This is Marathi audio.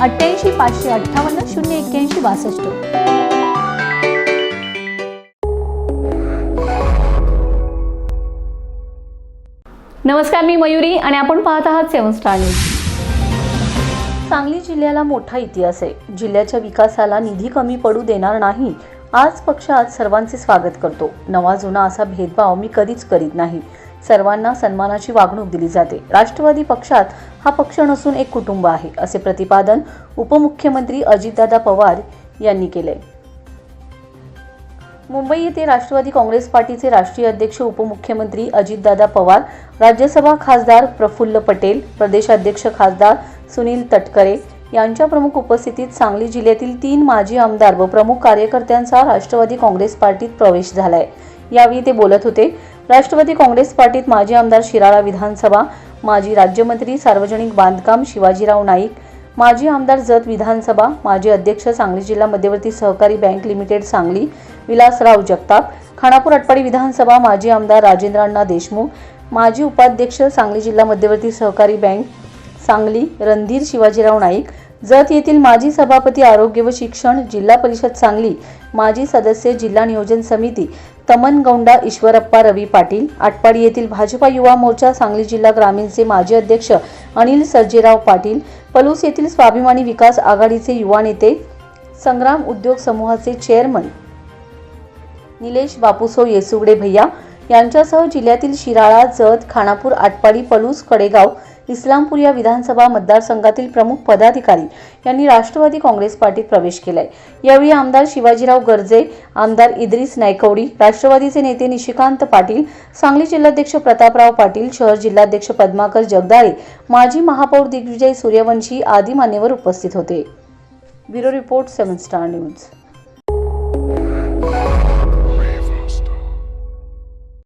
अठ्ठ्याऐंशी पाचशे अठ्ठावन्न शून्य एक्क्याऐंशी बासष्ट. नमस्कार मी मयुरी आणि आपण पाहत आहात सेवन स्टार न्यूज. सांगली जिल्ह्याला मोठा इतिहास आहे. जिल्ह्याच्या विकासाला निधी कमी पडू देणार नाही. आज पक्षात सर्वांचे स्वागत करतो. नवा जुना असा भेदभाव मी कधीच करीत नाही. सर्वांना सन्मानाची वागणूक दिली जाते. राष्ट्रवादी पक्षात हा पक्ष नसून एक कुटुंब आहे असे प्रतिपादन उपमुख्यमंत्री अजितदादा पवार यांनी केले. मुंबई येथे राष्ट्रवादी काँग्रेस पार्टीचे राष्ट्रीय अध्यक्ष उपमुख्यमंत्री अजितदादा पवार राज्यसभा खासदार प्रफुल्ल पटेल प्रदेशाध्यक्ष खासदार सुनील तटकरे यांच्या प्रमुख उपस्थितीत सांगली जिल्ह्यातील तीन माजी आमदार व प्रमुख कार्यकर्त्यांचा राष्ट्रवादी काँग्रेस पार्टीत प्रवेश झालाय. यावेळी ते बोलत होते राष्ट्रवादी काँग्रेस पार्टीत माजी आमदार शिराळा विधानसभा माजी राज्यमंत्री सार्वजनिक बांधकाम शिवाजीराव नाईक माजी आमदार जत विधानसभा माजी अध्यक्ष सांगली जिल्हा मध्यवर्ती सहकारी बँक लिमिटेड सांगली विलासराव जगताप खानापूर अटपाडी विधानसभा माजी आमदार राजेंद्रांना देशमुख माजी उपाध्यक्ष सांगली जिल्हा मध्यवर्ती सहकारी बँक सांगली रणधीर शिवाजीराव नाईक जत येथील माजी सभापती आरोग्य व शिक्षण जिल्हा परिषद सांगली माजी सदस्य जिल्हा नियोजन समिती तमन गौंडा ईश्वरप्पा रवी पाटील आटपाडी येथील भाजपा युवा मोर्चा सांगली जिल्हा ग्रामीणचे माजी अध्यक्ष अनिल सर्जेराव पाटील पलूस येथील स्वाभिमानी विकास आघाडीचे युवा नेते संग्राम उद्योग समूहाचे चेअरमन निलेश बापूसो येसुगडे भैया यांच्यासह जिल्ह्यातील शिराळा जत खानापूर आटपाडी पलूस कडेगाव इस्लामपूर या विधानसभा मतदारसंघातील प्रमुख पदाधिकारी यांनी राष्ट्रवादी काँग्रेस पार्टीत प्रवेश केलाय. यावेळी आमदार शिवाजीराव गर्जे आमदार इद्रिस नायकवडी राष्ट्रवादीचे नेते निशिकांत पाटील सांगली जिल्हाध्यक्ष प्रतापराव पाटील शहर जिल्हाध्यक्ष पद्माकर जगदाळे माजी महापौर दिग्विजय सूर्यवंशी आदी मान्यवर उपस्थित होते. Bureau report seven star news.